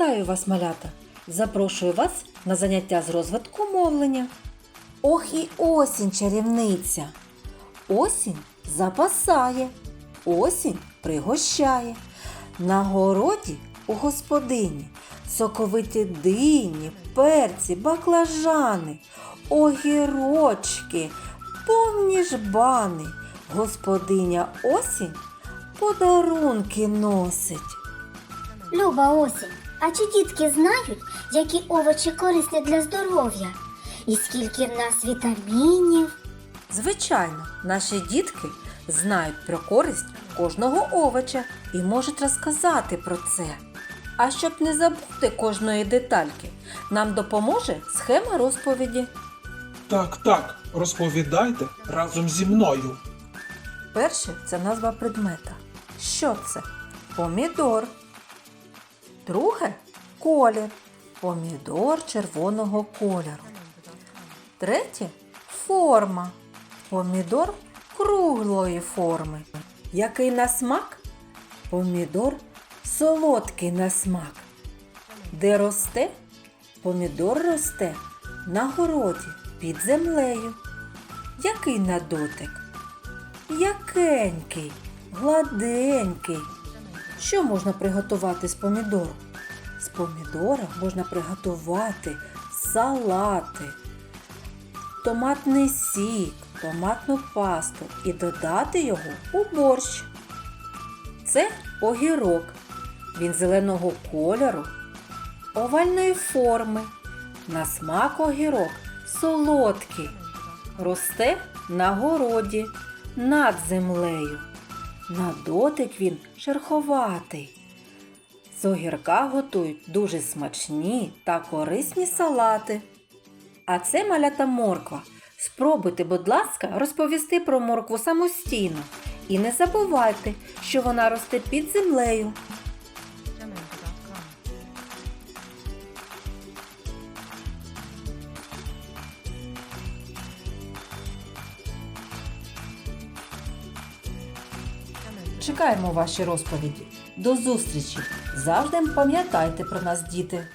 Вітаю вас, малята! Запрошую вас на заняття з розвитку мовлення. Ох і осінь чарівниця. Осінь запасає, осінь пригощає. На городі у господині соковиті дині, перці, баклажани, огірочки, повні жбани. Господиня осінь подарунки носить. Люба осінь, а чи дітки знають, які овочі корисні для здоров'я? І скільки в нас вітамінів? Звичайно, наші дітки знають про користь кожного овоча і можуть розказати про це. А щоб не забути кожної детальки, нам допоможе схема розповіді. Так, так, розповідайте разом зі мною. Перше це назва предмета. Що це? Помідор. Друге колір. Помідор червоного кольору. Третє форма. Помідор круглої форми. Який на смак? Помідор солодкий на смак. Де росте? Помідор росте на городі під землею. Який на дотик? Якенький, гладенький. Що можна приготувати з помідору? З помідора можна приготувати салати, томатний сік, томатну пасту і додати його у борщ. Це огірок. Він зеленого кольору, овальної форми. На смак огірок солодкий. Росте на городі, над землею. На дотик він шерховатий. З огірка готують дуже смачні та корисні салати. А це малята морква. Спробуйте, будь ласка, розповісти про моркву самостійно. І не забувайте, що вона росте під землею. Чекаємо ваші розповіді. До зустрічі! Завжди пам'ятайте про нас, діти!